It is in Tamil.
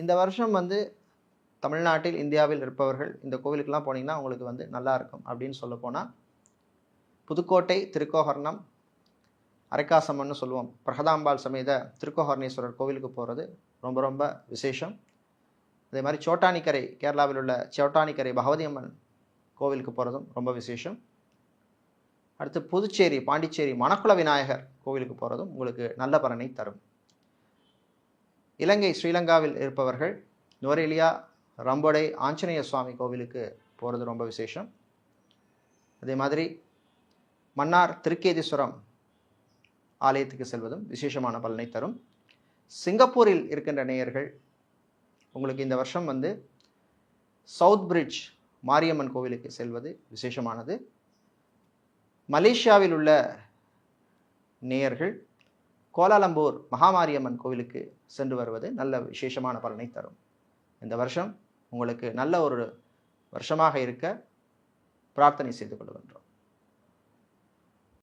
இந்த வருஷம் வந்து தமிழ்நாட்டில் இந்தியாவில் இருப்பவர்கள் இந்த கோவிலுக்கெல்லாம் போனீங்கன்னா உங்களுக்கு வந்து நல்லா இருக்கும் அப்படின்னு சொல்ல போனால் புதுக்கோட்டை திருக்கோகர்ணம் அரைக்காசம்மன்னு சொல்லுவோம். பிரகதாம்பாள் சமேத திருக்கோகர்ணேஸ்வரர் கோவிலுக்கு போகிறது ரொம்ப ரொம்ப விசேஷம். அதே மாதிரி சோட்டானிக்கரை கேரளாவில் உள்ள சோட்டானிக்கரை பகவதி அம்மன் கோவிலுக்கு போகிறதும் ரொம்ப விசேஷம். அடுத்து புதுச்சேரி பாண்டிச்சேரி மணக்குள விநாயகர் கோவிலுக்கு போகிறதும் உங்களுக்கு நல்ல பலனை தரும். இலங்கை ஸ்ரீலங்காவில் இருப்பவர்கள் நுவரெலியா ரம்போடை ஆஞ்சநேய சுவாமி கோவிலுக்கு போகிறது ரொம்ப விசேஷம். அதே மாதிரி மன்னார் திருக்கேதீஸ்வரம் ஆலயத்துக்கு செல்வதும் விசேஷமான பலனை தரும். சிங்கப்பூரில் இருக்கின்ற நேயர்கள் உங்களுக்கு இந்த வருஷம் வந்து சவுத் பிரிட்ஜ் மாரியம்மன் கோவிலுக்கு செல்வது விசேஷமானது. மலேசியாவில் உள்ள நேயர்கள் கோலாலம்பூர் மகாமாரியம்மன் கோவிலுக்கு சென்று வருவது நல்ல விசேஷமான பலனை தரும். இந்த வருஷம் உங்களுக்கு நல்ல ஒரு வருஷமாக இருக்க பிரார்த்தனை செய்து கொள்கின்றோம்.